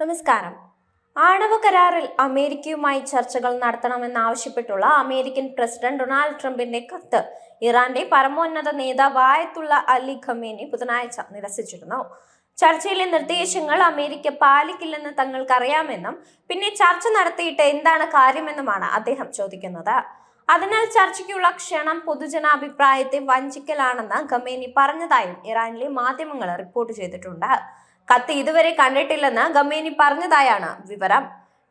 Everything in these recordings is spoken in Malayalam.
നമസ്കാരം. ആണവ കരാറിൽ അമേരിക്കയുമായി ചർച്ചകൾ നടത്തണമെന്നാവശ്യപ്പെട്ടുള്ള അമേരിക്കൻ പ്രസിഡന്റ് ഡൊണാൾഡ് ട്രംപിന്റെ കത്ത് ഇറാന്റെ പരമോന്നത നേതാവ് ആയത്തുള്ള അലി ഖമേനി ബുധനാഴ്ച നിരസിച്ചിരുന്നു. ചർച്ചയിലെ നിർദ്ദേശങ്ങൾ അമേരിക്ക പാലിക്കില്ലെന്ന് തങ്ങൾക്കറിയാമെന്നും പിന്നെ ചർച്ച നടത്തിയിട്ട് എന്താണ് കാര്യമെന്നുമാണ് അദ്ദേഹം ചോദിക്കുന്നത്. അതിനാൽ ചർച്ചയ്ക്കുള്ള ക്ഷണം പൊതുജനാഭിപ്രായത്തെ വഞ്ചിക്കലാണെന്ന് ഖമേനി പറഞ്ഞതായും ഇറാനിലെ മാധ്യമങ്ങൾ റിപ്പോർട്ട് ചെയ്തിട്ടുണ്ട്. കത്ത് ഇതുവരെ കണ്ടിട്ടില്ലെന്ന് ഗമേനി പറഞ്ഞതായാണ് വിവരം.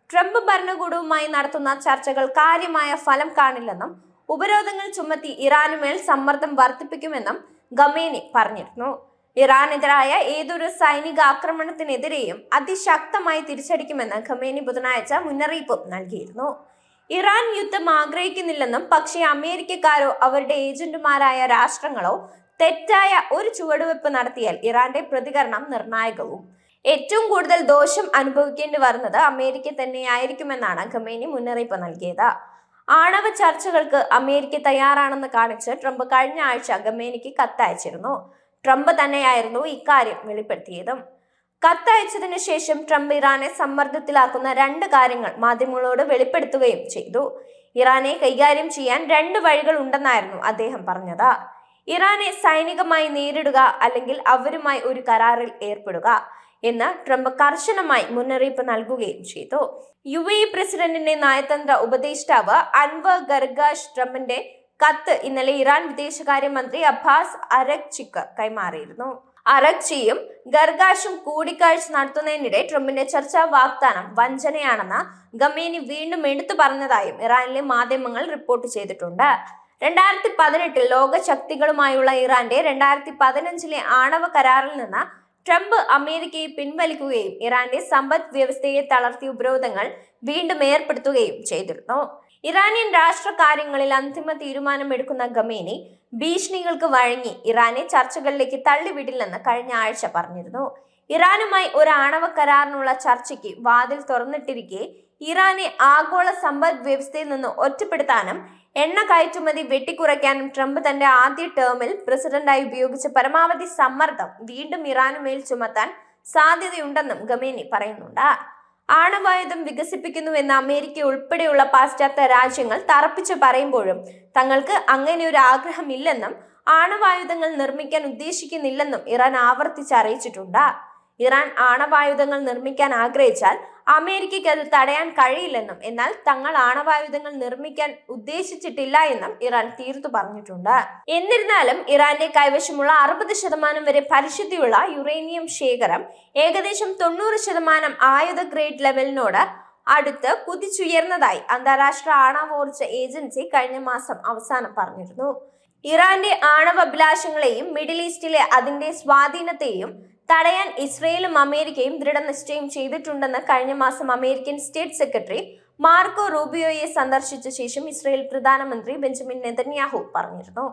ട്രംപ് ഭരണകൂടവുമായി നടത്തുന്ന ചർച്ചകൾ കാര്യമായ ഫലം കാണില്ലെന്നും ഉപരോധങ്ങൾ ചുമത്തി ഇറാനുമേൽ സമ്മർദ്ദം വർദ്ധിപ്പിക്കുമെന്നും ഗമേനി പറഞ്ഞിരുന്നു. ഇറാനെതിരായ ഏതൊരു സൈനിക ആക്രമണത്തിനെതിരെയും അതിശക്തമായി തിരിച്ചടിക്കുമെന്ന് ഖമേനി ബുധനാഴ്ച മുന്നറിയിപ്പ് നൽകിയിരുന്നു. ഇറാൻ യുദ്ധം ആഗ്രഹിക്കുന്നില്ലെന്നും പക്ഷേ അമേരിക്കക്കാരോ അവരുടെ ഏജന്റുമാരായ രാഷ്ട്രങ്ങളോ തെറ്റായ ഒരു ചുവടുവെപ്പ് നടത്തിയാൽ ഇറാന്റെ പ്രതികരണം നിർണായകവും. ഏറ്റവും കൂടുതൽ ദോഷം അനുഭവിക്കേണ്ടി വരുന്നത് അമേരിക്ക തന്നെയായിരിക്കുമെന്നാണ് ഖമേനി മുന്നറിയിപ്പ് നൽകിയത്. ആണവ ചർച്ചകൾക്ക് അമേരിക്ക തയ്യാറാണെന്ന് കാണിച്ച് ട്രംപ് കഴിഞ്ഞ ആഴ്ച ഖമേനിക്ക് കത്തയച്ചിരുന്നു. ട്രംപ് തന്നെയായിരുന്നു ഇക്കാര്യം വെളിപ്പെടുത്തിയതും. കത്തയച്ചതിനു ശേഷം ട്രംപ് ഇറാനെ സമ്മർദ്ദത്തിലാക്കുന്ന രണ്ട് കാര്യങ്ങൾ മാധ്യമങ്ങളോട് വെളിപ്പെടുത്തുകയും ചെയ്തു. ഇറാനെ കൈകാര്യം ചെയ്യാൻ രണ്ട് വഴികൾ ഉണ്ടെന്നായിരുന്നു അദ്ദേഹം പറഞ്ഞത്. ഇറാനെ സൈനികമായി നേരിടുക അല്ലെങ്കിൽ അവരുമായി ഒരു കരാറിൽ ഏർപ്പെടുക എന്ന് ട്രംപ് കർശനമായി മുന്നറിയിപ്പ് നൽകുകയും ചെയ്തു. യു എ പ്രസിഡന്റിന്റെ നയതന്ത്ര ഉപദേഷ്ടാവ് അൻവർ ഗർഗാഷ് ട്രംപിന്റെ കത്ത് ഇന്നലെ ഇറാൻ വിദേശകാര്യമന്ത്രി അബ്ബാസ് അരക്ചിക്ക് കൈമാറിയിരുന്നു. അറക്ചിയും ഗർഗാഷും കൂടിക്കാഴ്ച നടത്തുന്നതിനിടെ ട്രംപിന്റെ ചർച്ചാ വാഗ്ദാനം വഞ്ചനയാണെന്ന് ഗമേനി വീണ്ടും എടുത്തു പറഞ്ഞതായും ഇറാനിലെ മാധ്യമങ്ങൾ റിപ്പോർട്ട് ചെയ്തിട്ടുണ്ട്. രണ്ടായിരത്തി പതിനെട്ടിൽ ലോക ശക്തികളുമായുള്ള ഇറാന്റെ രണ്ടായിരത്തി പതിനഞ്ചിലെ ആണവ കരാറിൽ നിന്ന് ട്രംപ് അമേരിക്കയെ പിൻവലിക്കുകയും ഇറാന്റെ സമ്പദ് വ്യവസ്ഥയെ തളർത്തിയ ഉപരോധങ്ങൾ വീണ്ടും ഏർപ്പെടുത്തുകയും ചെയ്തിരുന്നു. ഇറാനിയൻ രാഷ്ട്രകാര്യങ്ങളിൽ അന്തിമ തീരുമാനമെടുക്കുന്ന ഖമേനി ഭീഷണികൾക്ക് വഴങ്ങി ഇറാനെ ചർച്ചകളിലേക്ക് തള്ളിവിടില്ലെന്ന് കഴിഞ്ഞ ആഴ്ച പറഞ്ഞിരുന്നു. ഇറാനുമായി ഒരു ആണവ കരാറിനുള്ള ചർച്ചയ്ക്ക് വാതിൽ തുറന്നിട്ടിരിക്കെ ഇറാനെ ആഗോള സമ്പദ് വ്യവസ്ഥയിൽ നിന്ന് ഒറ്റപ്പെടുത്താനും എണ്ണ കയറ്റുമതി വെട്ടിക്കുറയ്ക്കാനും ട്രംപ് തന്റെ ആദ്യ ടേമിൽ പ്രസിഡന്റായി ഉപയോഗിച്ച പരമാവധി സമ്മർദ്ദം വീണ്ടും ഇറാനുമേൽ ചുമത്താൻ സാധ്യതയുണ്ടെന്നും ഗമേനി പറയുന്നുണ്ട്. ആണവായുധം വികസിപ്പിക്കുന്നുവെന്ന് അമേരിക്ക ഉൾപ്പെടെയുള്ള പാശ്ചാത്യ രാജ്യങ്ങൾ തറപ്പിച്ച് പറയുമ്പോഴും തങ്ങൾക്ക് അങ്ങനെ ഒരു ആഗ്രഹമില്ലെന്നും ആണവായുധങ്ങൾ നിർമ്മിക്കാൻ ഉദ്ദേശിക്കുന്നില്ലെന്നും ഇറാൻ ആവർത്തിച്ച് അറിയിച്ചിട്ടുണ്ട്. ഇറാൻ ആണവായുധങ്ങൾ നിർമ്മിക്കാൻ ആഗ്രഹിച്ചാൽ അമേരിക്കയ്ക്ക് അത് തടയാൻ കഴിയില്ലെന്നും എന്നാൽ തങ്ങൾ ആണവായുധങ്ങൾ നിർമ്മിക്കാൻ ഉദ്ദേശിച്ചിട്ടില്ല എന്നും ഇറാൻ തീർത്തു പറഞ്ഞിട്ടുണ്ട്. എന്നിരുന്നാലും ഇറാന്റെ കൈവശമുള്ള അറുപത് ശതമാനം വരെ പരിശുദ്ധിയുള്ള യുറേനിയം ശേഖരം ഏകദേശം തൊണ്ണൂറ് ശതമാനം ആയുധ ഗ്രേഡ് ലെവലിനോട് അടുത്ത് കുതിച്ചുയർന്നതായി അന്താരാഷ്ട്ര ആണവോർജ ഏജൻസി കഴിഞ്ഞ മാസം അവസാനം പറഞ്ഞിരുന്നു. ഇറാന്റെ ആണവ അഭിലാഷങ്ങളെയും മിഡിൽ ഈസ്റ്റിലെ അതിന്റെ സ്വാധീനത്തെയും തടയാൻ ഇസ്രയേലും അമേരിക്കയും ദൃഢനിശ്ചയം ചെയ്തിട്ടുണ്ടെന്ന് കഴിഞ്ഞ മാസം അമേരിക്കൻ സ്റ്റേറ്റ് സെക്രട്ടറി മാർക്കോ റൂബിയോയെ സന്ദർശിച്ച ശേഷം ഇസ്രയേൽ പ്രധാനമന്ത്രി ബെഞ്ചമിൻ നെതന്യാഹു പറഞ്ഞിരുന്നു.